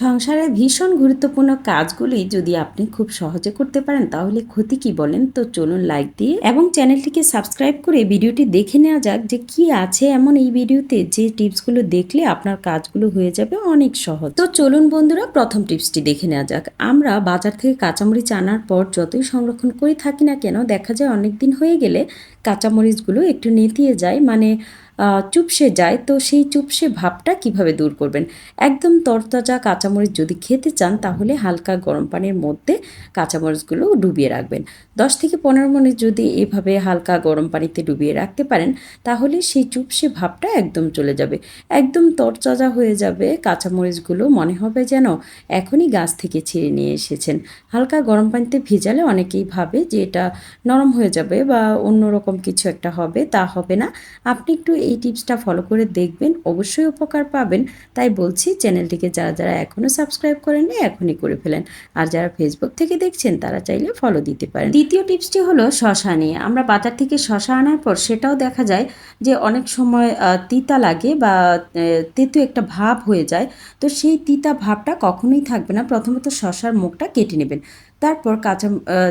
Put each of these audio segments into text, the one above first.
সংসারের ভীষণ গুরুত্বপূর্ণ কাজগুলি যদি আপনি খুব সহজে করতে পারেন, তাহলে ক্ষতি কি বলেন? তো চলুন লাইক দিয়ে এবং চ্যানেলটিকে সাবস্ক্রাইব করে ভিডিওটি দেখে নেওয়া যাক যে কি আছে এমন এই ভিডিওতে যে টিপসগুলো দেখলে আপনার কাজগুলো হয়ে যাবে অনেক সহজ। তো চলুন বন্ধুরা, প্রথম টিপসটি দেখে নেওয়া যাক। আমরা বাজার থেকে কাঁচামরিচ আনার পর যতই সংরক্ষণ করে থাকি না কেন, দেখা যায় অনেক দিন হয়ে গেলে কাঁচামরিচগুলো একটু নেতিয়ে যায়। মানে চুপসে যায়, তো সেই চুপসে ভাবটা কীভাবে দূর করবেন? একদম তরতাজা কাঁচামরিচ যদি খেতে চান, তাহলে হালকা গরম পানির মধ্যে কাঁচামরিচগুলো ডুবিয়ে রাখবেন। দশ থেকে পনেরো মিনিট যদি এভাবে হালকা গরম পানিতে ডুবিয়ে রাখতে পারেন, তাহলে সেই চুপসে ভাবটা একদম চলে যাবে। একদম তরতাজা হয়ে যাবে কাঁচামরিচগুলো। মনে হবে যেন এখনই গাছ থেকে ছিঁড়ে নিয়ে এসেছেন। হালকা গরম পানিতে ভিজালে অনেকেই ভাবে যে এটা নরম হয়ে যাবে বা অন্যরকম কিছু একটা হবে, তা হবে না। আপনি একটু এই টিপসটা ফলো করে দেখবেন, অবশ্যই উপকার পাবেন। তাই বলছি, চ্যানেলটিকে যারা যারা এখনও সাবস্ক্রাইব করেননি, এখনই করে ফেলেন। আর যারা ফেসবুক থেকে দেখছেন, তারা চাইলে ফলো দিতে পারেন। দ্বিতীয় টিপসটি হলো শশা নিয়ে। আমরা বাজার থেকে শশা আনার পর সেটাও দেখা যায় যে অনেক সময় তিতা লাগে বা তেতো একটা ভাব হয়ে যায়। তো সেই তিতা ভাবটা কখনোই থাকবে না। প্রথমত শশার মুখটা কেটে নেবেন। তারপর কাঁচা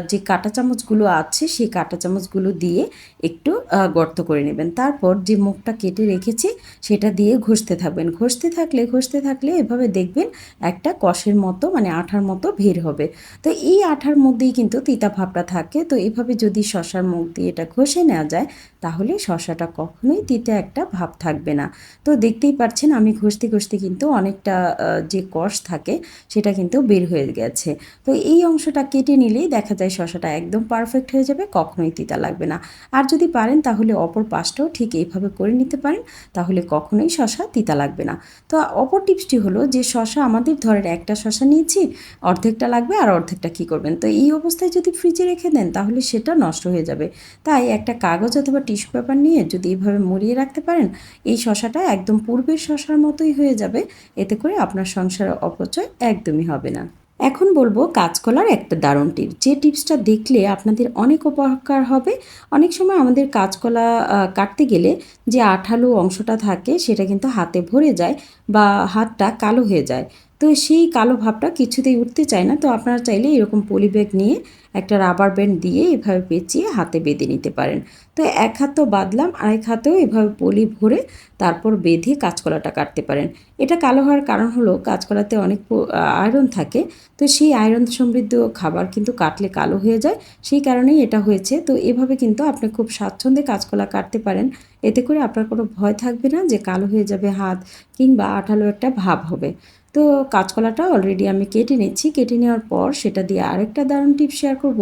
যে কাঁটা চামচগুলো আছে সেই কাঁটা চামচগুলো দিয়ে একটু গর্ত করে নেবেন। তারপর যে মুখটা কেটে রেখেছি সেটা দিয়ে ঘষতে থাকবেন। ঘষতে থাকলে ঘষতে থাকলে এভাবে দেখবেন একটা কষের মতো মানে আঠার মতো বের হবে। তো এই আঠার মধ্যেই কিন্তু তিতা ভাবটা থাকে। তো এভাবে যদি শশার মুখ দিয়ে এটা ঘষে নেওয়া যায়, তাহলে শশাটা কখনোই তিতা একটা ভাব থাকবে না। তো দেখতেই পাচ্ছেন আমি ঘষতে ঘষতে কিন্তু অনেকটা যে কষ থাকে সেটা কিন্তু বের হয়ে গেছে। তো এই অংশটা কেটে নিলেই দেখা যায় শশাটা একদম পারফেক্ট হয়ে যাবে, কখনোই তিতা লাগবে না। আর যদি পারেন তাহলে অপর পাশটাও ঠিক এইভাবে করে নিতে পারেন, তাহলে কখনোই শশা তিতা লাগবে না। তো অপর টিপসটি হলো যে শশা আমাদের ধরের একটা শশা নিয়েছি, অর্ধেকটা লাগবে আর অর্ধেকটা কী করবেন? তো এই অবস্থায় যদি ফ্রিজে রেখে দেন, তাহলে সেটা নষ্ট হয়ে যাবে। তাই একটা কাগজ অথবা টিস্যু পেপার নিয়ে যদি এইভাবে মুড়িয়ে রাখতে পারেন, এই শশাটা একদম পূর্বের শশার মতোই হয়ে যাবে, এতে করে আপনার সংসারের অপচয় একদমই হবে না। এখন বলব কাঁচকলার একটা দারুণ টিপ। যে টিপসটা দেখলে আপনাদের অনেক উপকার হবে। অনেক সময় আমাদের কাঁচকলা কাটতে গেলে যে আঠালো অংশটা থাকে সেটা কিন্তু হাতে ভরে যায় বা হাতটা কালো হয়ে যায়। তো সেই কালো ভাবটা কিছুতেই উঠতে চায় না। তো আপনারা চাইলে এরকম পলি ব্যাগ নিয়ে একটা রাবার ব্যান্ড দিয়ে এভাবে পেঁচিয়ে হাতে বেঁধে নিতে পারেন। তো এক হাত তো বাঁধলাম, আরেক হাতেও এভাবে পলি ভরে তারপর বেঁধে কাঁচকলাটা কাটতে পারেন। এটা কালো হওয়ার কারণ হলো কাঁচকলাতে অনেক আয়রন থাকে। তো সেই আয়রন সমৃদ্ধ খাবার কিন্তু কাটলে কালো হয়ে যায়। সেই কারণেই এটা হয়েছে। তো এভাবে কিন্তু আপনি খুব স্বাচ্ছন্দ্যে কাঁচকলা কাটতে পারেন। এতে করে আপনার কোনো ভয় থাকবে না যে কালো হয়ে যাবে হাত কিংবা আঠালো একটা ভাব হবে। তো কাঁচকলাটা অলরেডি আমি কেটে নিচ্ছি কেটে নেওয়ার পর সেটা দিয়ে আরেকটা দারুণ টিপস শেয়ার করব।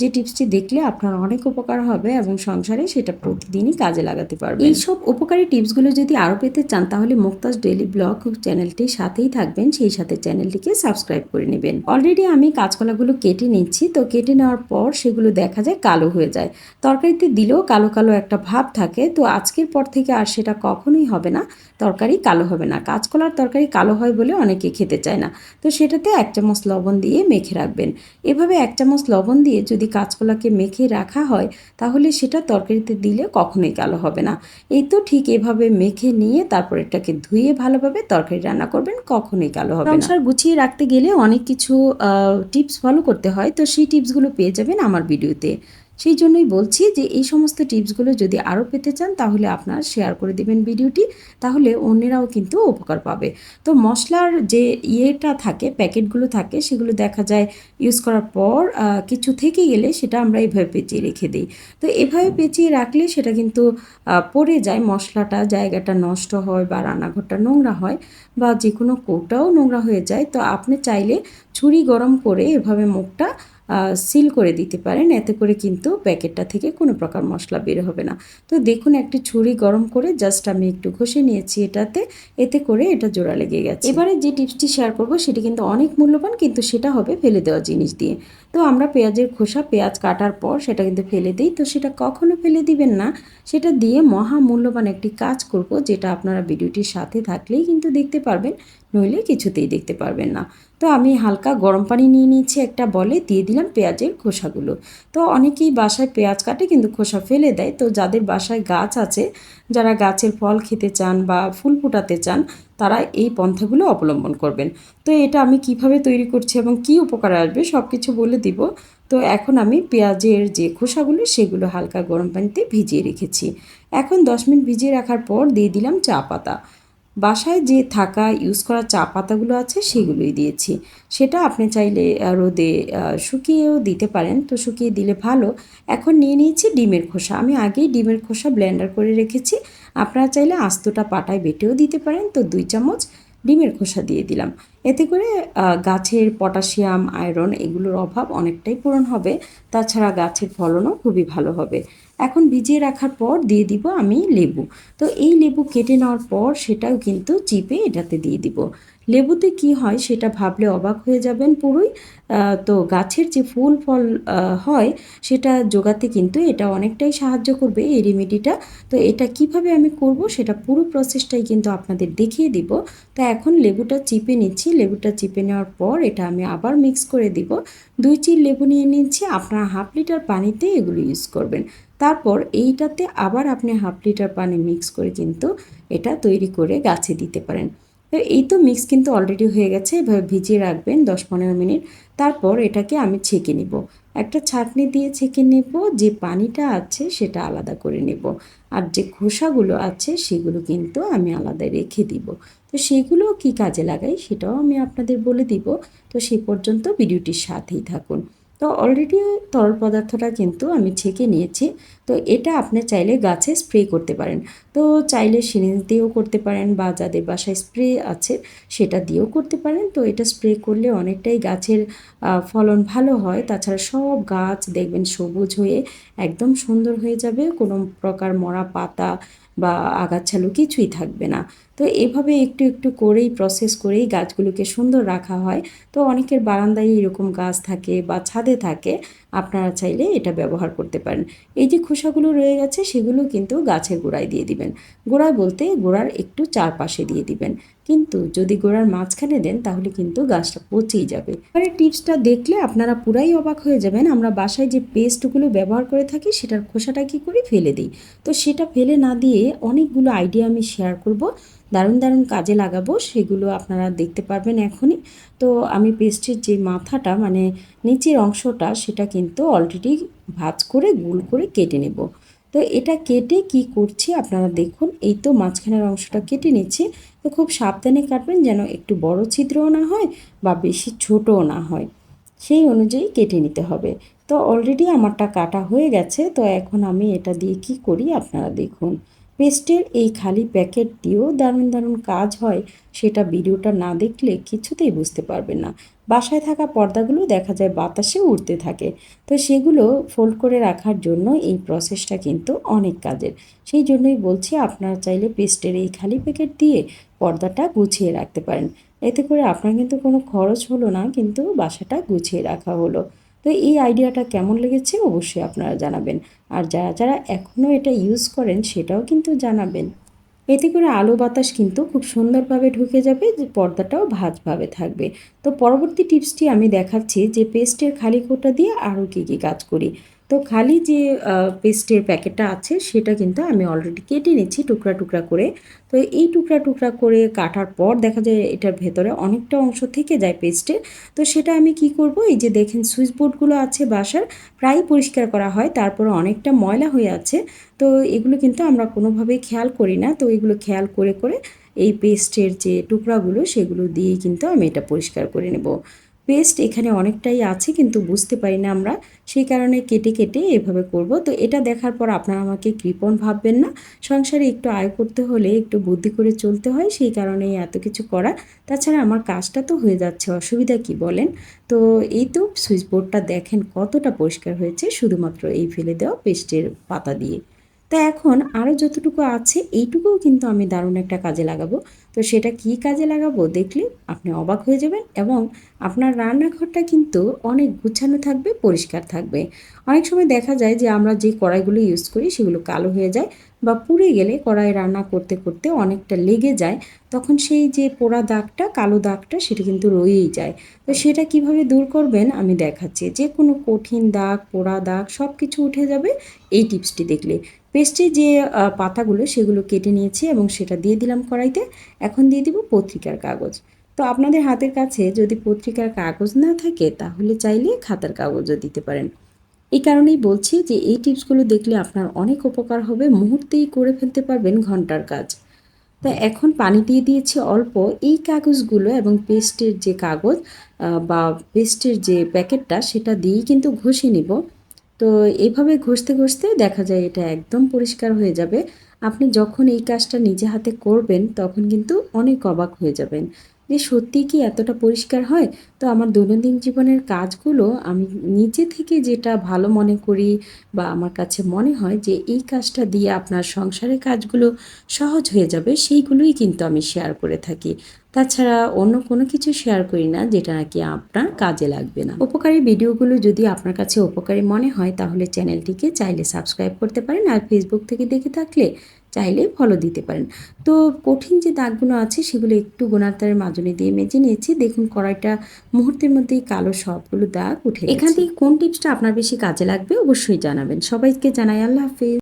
যে টিপসটি দেখলে আপনার অনেক উপকার হবে এবং সংসারে সেটা প্রতিদিনই কাজে লাগাতে পারবেন। এইসব উপকারী টিপসগুলো যদি আরও পেতে চান, তাহলে মুক্তাজ ডেলি ব্লগ চ্যানেলটির সাথেই থাকবেন। সেই সাথে চ্যানেলটিকে সাবস্ক্রাইব করে নেবেন। অলরেডি আমি কাঁচকলাগুলো কেটে নিচ্ছি তো কেটে নেওয়ার পর সেগুলো দেখা যায় কালো হয়ে যায়। তরকারিতে দিলেও কালো কালো একটা ভাব থাকে। তো আজকের পর থেকে আর সেটা কখনোই হবে না। তরকারি কালো হবে না। কাঁচকলার তরকারি কালো হয় বলে অনেকে খেতে চায় না। তো সেটাতে এক চামচ লবণ দিয়ে মেখে রাখবেন। এভাবে এক চামচ লবণ দিয়ে যদি কাঁচকলাকে মেখে রাখা হয়, তাহলে সেটা তরকারিতে দিলে কখনোই কালো হবে না। এই তো ঠিক এভাবে মেখে নিয়ে তারপর এটাকে ধুয়ে ভালোভাবে তরকারি রান্না করবেন, কখনোই কালো হবে সংসার গুছিয়ে রাখতে গেলে অনেক কিছু টিপস ফলো করতে হয়। তো সেই টিপসগুলো পেয়ে যাবেন আমার ভিডিওতে। সেই জন্যই বলছি যে এই সমস্ত টিপসগুলো যদি আরও পেতে চান, তাহলে আপনার শেয়ার করে দিবেন ভিডিওটি, তাহলে অন্যেরাও কিন্তু উপকার পাবে। তো মশলার যে ইয়েটা থাকে, প্যাকেটগুলো থাকে, সেগুলো দেখা যায় ইউজ করার পর কিছু থেকে গেলে সেটা আমরা এইভাবে পেঁচিয়ে রেখে দিই। তো এভাবে পেঁচিয়ে রাখলে সেটা কিন্তু পড়ে যায়, মশলাটা জায়গাটা নষ্ট হয় বা রান্নাঘরটা নোংরা হয় বা যে কোনো কৌটাও নোংরা হয়ে যায়। তো আপনি চাইলে ছুরি গরম করে এভাবে মুখটা সিল করে দিতে পারেন। এতে করে কিন্তু প্যাকেটটা থেকে কোনো প্রকার মশলা বের হবে না। তো দেখুন, একটি ছুরি গরম করে জাস্ট আমি একটু ঘষে নিয়েছি এটাতে। এতে করে এটা জোড়া লেগে গেছে। এবারে যে টিপসটি শেয়ার করব, সেটি কিন্তু অনেক মূল্যবান, কিন্তু সেটা হবে ফেলে দেওয়া জিনিস দিয়ে। তো আমরা পেঁয়াজের খোসা, পেঁয়াজ কাটার পর সেটা কিন্তু ফেলে দিই। তো সেটা কখনো ফেলে দিবেন না। সেটা দিয়ে মহা মূল্যবান একটি কাজ করব, যেটা আপনারা ভিডিওটির সাথে থাকলেই কিন্তু দেখতে পারবেন, নইলে কিছুতেই দেখতে পারবেন না। তো আমি হালকা গরম পানি নিয়ে নিয়েছি একটা বলে, দিয়ে দিলাম পেঁয়াজের খোসাগুলো। তো অনেকেই বাসায় পেঁয়াজ কাটে কিন্তু খোসা ফেলে দেয়। তো যাদের বাসায় গাছ আছে, যারা গাছের ফল খেতে চান বা ফুল ফোটাতে চান, তারা এই পন্থাগুলো অবলম্বন করবেন। তো এটা আমি কীভাবে তৈরি করছি এবং কি উপকার আসবে সব কিছু বলে দিব। তো এখন আমি পেঁয়াজের যে খোসাগুলো, সেগুলো হালকা গরম পানিতে ভিজিয়ে রেখেছি। এখন দশ মিনিট ভিজিয়ে রাখার পর দিয়ে দিলাম চা পাতা। বাসায় যে থাকা ইউজ করা চা পাতাগুলো আছে সেগুলোই দিয়েছি। সেটা আপনি চাইলে রোদে শুকিয়েও দিতে পারেন। তো শুকিয়ে দিলে ভালো। এখন নিয়ে নিয়েছি ডিমের খোসা। আমি আগেই ডিমের খোসা ব্লেন্ডার করে রেখেছি। আপনারা চাইলে আস্তটা পাটায় বেটেও দিতে পারেন। তো দুই চামচ ডিমের খোসা দিয়ে দিলাম। এতে করে গাছের পটাশিয়াম, আয়রন এগুলোর অভাব অনেকটাই পূরণ হবে। তাছাড়া গাছের ফলনও খুবই ভালো হবে। এখন ভিজিয়ে রাখার পর দিয়ে দিব আমি লেবু। তো এই লেবু কেটে নেওয়ার পর সেটাও কিন্তু চিপে এটাতে দিয়ে দিব। লেবুতে কি হয় সেটা ভাবলে অবাক হয়ে যাবেন পুরোই। তো গাছের যে ফুল ফল হয় সেটা জোগাতে কিন্তু এটা অনেকটাই সাহায্য করবে এই রেমেডিটা। তো এটা কীভাবে আমি করব সেটা পুরো প্রসেসটাই কিন্তু আপনাদের দেখিয়ে দিব। তো এখন লেবুটা চিপে নিচ্ছি। লেবুটা চিপে নেওয়ার পর এটা আমি আবার মিক্স করে দিব। দুই চিল লেবু নিয়ে নিচ্ছি। আপনারা হাফ লিটার পানিতে এগুলো ইউজ করবেন। তারপর এইটাতে আবার আপনি হাফ লিটার পানি মিক্স করে কিন্তু এটা তৈরি করে গাছে দিতে পারেন। এই তো মিক্স কিন্তু অলরেডি হয়ে গেছে এভাবে ভিজিয়ে রাখবেন দশ পনেরো মিনিট। তারপর এটাকে আমি ছেঁকে নিব। একটা ছাঁকনি দিয়ে ছেঁকে নেব, যে পানিটা আছে সেটা আলাদা করে নেব। আর যে খোসাগুলো আছে সেগুলো কিন্তু আমি আলাদা রেখে দিব। তো সেগুলো কি কাজে লাগাই সেটাও আমি আপনাদের বলে দিব। তো সেই পর্যন্ত ভিডিওটির সাথেই থাকুন। তো অলরেডি তরল পদার্থটা কিন্তু আমি ছেঁকে নিয়েছি। তো এটা আপনি চাইলে গাছে স্প্রে করতে পারেন। তো চাইলে সিরিঞ্জ দিয়েও করতে পারেন বা যাদের বাসায় স্প্রে আছে সেটা দিয়েও করতে পারেন। তো এটা স্প্রে করলে অনেকটাই গাছের ফলন ভালো হয়। তাছাড়া সব গাছ দেখবেন সবুজ হয়ে একদম সুন্দর হয়ে যাবে। কোনো প্রকার মরা পাতা বা আগাছালু কিছুই থাকবে না। তো এভাবে একটু একটু করেই প্রসেস করেই গাছগুলোকে সুন্দর রাখা হয়। তো অনেকের বারান্দায় এরকম গাছ থাকে বা ছাদে থাকে। আপনারা চাইলে এটা ব্যবহার করতে পারেন। এই যে খোসাগুলো রয়ে গেছে, সেগুলো কিন্তু গাছের গোড়ায় দিয়ে দিবেন। গোড়ায় বলতে গোড়ার একটু চারপাশে দিয়ে দিবেন। কিন্তু যদি গোড়ার মাঝখানে দেন, তাহলে কিন্তু গাছটা পচেই যাবে। এবারে টিপসটা দেখলে আপনারা পুরাই অবাক হয়ে যাবেন। আমরা বাসায় যে পেস্টগুলো ব্যবহার করে থাকি, সেটার খোসাটা কি করে ফেলে দিই? তো সেটা ফেলে না দিয়ে অনেকগুলো আইডিয়া আমি শেয়ার করব। দারুণ দারুণ কাজে লাগাবো, সেগুলো আপনারা দেখতে পারবেন এখনই। তো আমি পেস্টের যে মাথাটা মানে নিচের অংশটা সেটা কিন্তু অলরেডি ভাজ করে, গুল করে কেটে নেব। তো এটা কেটে কি করছি আপনারা দেখুন, এই তো মাঝখানের অংশটা কেটে নিচ্ছি। তো খুব সাবধানে কাটবেন যেন একটু বড় ছিদ্রও না হয় বা বেশি ছোটও না হয়। সেই অনুযায়ী কেটে নিতে হবে। তো অলরেডি আমারটা কাটা হয়ে গেছে, তো এখন আমি এটা দিয়ে কি করি আপনারা দেখুন। পেস্টের এই খালি প্যাকেট দিয়েও দারুণ দারুণ কাজ হয়, সেটা ভিডিওটা না দেখলে কিছুতেই বুঝতে পারবেন না। বাসায় থাকা পর্দাগুলো দেখা যায় বাতাসে উড়তে থাকে। তো সেগুলো ফোল্ড করে রাখার জন্য এই প্রসেসটা কিন্তু অনেক কাজের। সেই জন্যই বলছি আপনারা চাইলে পেস্টের এই খালি প্যাকেট দিয়ে পর্দাটা গুছিয়ে রাখতে পারেন। এতে করে আপনার কিন্তু কোনো খরচ হলো না, কিন্তু বাসাটা গুছিয়ে রাখা হলো। তো এই আইডিয়াটা কেমন লেগেছে অবশ্যই আপনারা জানাবেন। আর যারা যারা এখনও এটা ইউজ করেন সেটাও কিন্তু জানাবেন। এতে করে আলো বাতাস কিন্তু খুব সুন্দরভাবে ঢুকে যাবে, যে পর্দাটাও ভাজভাবে থাকবে। তো পরবর্তী টিপসটি আমি দেখাচ্ছি যে পেস্টের খালি কোটা দিয়ে আরও কী কী কাজ করি। তো খালি যে পেস্টের প্যাকেটটা আছে, সেটা কিন্তু আমি অলরেডি কেটে নিচ্ছি টুকরা টুকরা করে। তো এই টুকরা টুকরা করে কাটার পর দেখা যায় এটার ভেতরে অনেকটা অংশ থেকে যায় পেস্টের তো সেটা আমি কি করব? এই যে দেখেন সুইচ বোর্ডগুলো আছে বাসার, প্রায় পরিষ্কার করা হয়, তারপরে অনেকটা ময়লা হয়ে আছে। তো এগুলো কিন্তু আমরা কোনোভাবেই খেয়াল করি না। তো এগুলো খেয়াল করে করে এই পেস্টের যে টুকরাগুলো, সেগুলো দিয়েই কিন্তু আমি এটা পরিষ্কার করে নেব। পেস্ট এখানে অনেকটাই আছে, কিন্তু বুঝতে পারি না আমরা সেই কারণে কেটে কেটে এভাবে করব। তো এটা দেখার পর আপনারা আমাকে কৃপণ ভাববেন না। সংসারে একটু আয় করতে হলে একটু বুদ্ধি করে চলতে হয়, সেই কারণেই এত কিছু করা। তাছাড়া আমার কাজটা তো হয়ে যাচ্ছে, অসুবিধা কি বলেন? তো এই তো সুইচ বোর্ডটা দেখেন কতটা পরিষ্কার হয়েছে, শুধুমাত্র এই ফেলে দেওয়া পেস্টের পাতা দিয়ে। তো এখন আরও যতটুকু আছে, এইটুকুও কিন্তু আমি দারুণ একটা কাজে লাগাবো। তো সেটা কি কাজে লাগাবো দেখলে আপনি অবাক হয়ে যাবেন এবং আপনার রান্নাঘরটা কিন্তু অনেক গুছানো থাকবে, পরিষ্কার থাকবে। অনেক সময় দেখা যায় যে আমরা যে কড়াইগুলো ইউজ করি সেগুলো কালো হয়ে যায় বা পুড়ে গেলে কড়াই রান্না করতে করতে অনেকটা লেগে যায়, তখন সেই যে পোড়া দাগটা, কালো দাগটা সেটা কিন্তু রয়েই যায়। তো সেটা কীভাবে দূর করবেন আমি দেখাচ্ছি। যে কোনো কঠিন দাগ, পোড়া দাগ সব কিছু উঠে যাবে, এই টিপসটি দেখলে। পেস্টে যে পাতাগুলো সেগুলো কেটে নিয়েছি এবং সেটা দিয়ে দিলাম কড়াইতে। এখন দিয়ে দিব পত্রিকার কাগজ। তো আপনাদের হাতের কাছে যদি পত্রিকার কাগজ না থাকে, তাহলে চাইলে খাতার কাগজও দিতে পারেন। এই কারণেই বলছি যে, এই টিপসগুলো দেখলে আপনার অনেক উপকার হবে। মুহূর্তেই করে ফেলতে পারবেন ঘণ্টার কাজ। তা এখন পানি দিয়ে দিয়েছি অল্প। এই কাগজগুলো এবং পেস্টের যে কাগজ বা পেস্টের যে প্যাকেটটা, সেটা দিয়েই কিন্তু ঘষে নিব। তো এভাবে ঘষতে ঘষতে দেখা যায় এটা একদম পরিষ্কার হয়ে যাবে। আপনি যখন এই কাজটা নিজে হাতে করবেন, তখন কিন্তু অনেক অবাক হয়ে যাবেন। যে সত্যি কি এতটা পরিষ্কার হয়? তো আমার দৈনন্দিন জীবনের কাজগুলো আমি নিজে থেকে যেটা ভালো মনে করি বা আমার কাছে মনে হয় যে এই কাজটা দিয়ে আপনার সংসারের কাজগুলো সহজ হয়ে যাবে, সেইগুলোই কিন্তু আমি শেয়ার করে থাকি। তাছাড়া অন্য কোনো কিছু শেয়ার করি না, যেটা নাকি আপনার কাজে লাগবে না। উপকারী ভিডিওগুলো যদি আপনার কাছে উপকারী মনে হয়, তাহলে চ্যানেলটিকে চাইলে সাবস্ক্রাইব করতে পারেন আর ফেসবুক থেকে দেখে থাকলে চাইলে ফলো দিতে পারেন। তো কঠিন যে দাগগুলো আছে, সেগুলো একটু গোনার তারের মাজনি দিয়ে মেজে নিয়েছি। দেখুন কড়াইটা মুহূর্তের মধ্যেই কালো সবগুলো দাগ উঠে এখান থেকে কোন টিপসটা আপনার বেশি কাজে লাগবে অবশ্যই জানাবেন। সবাইকে জানাই আল্লাহ হাফিজ।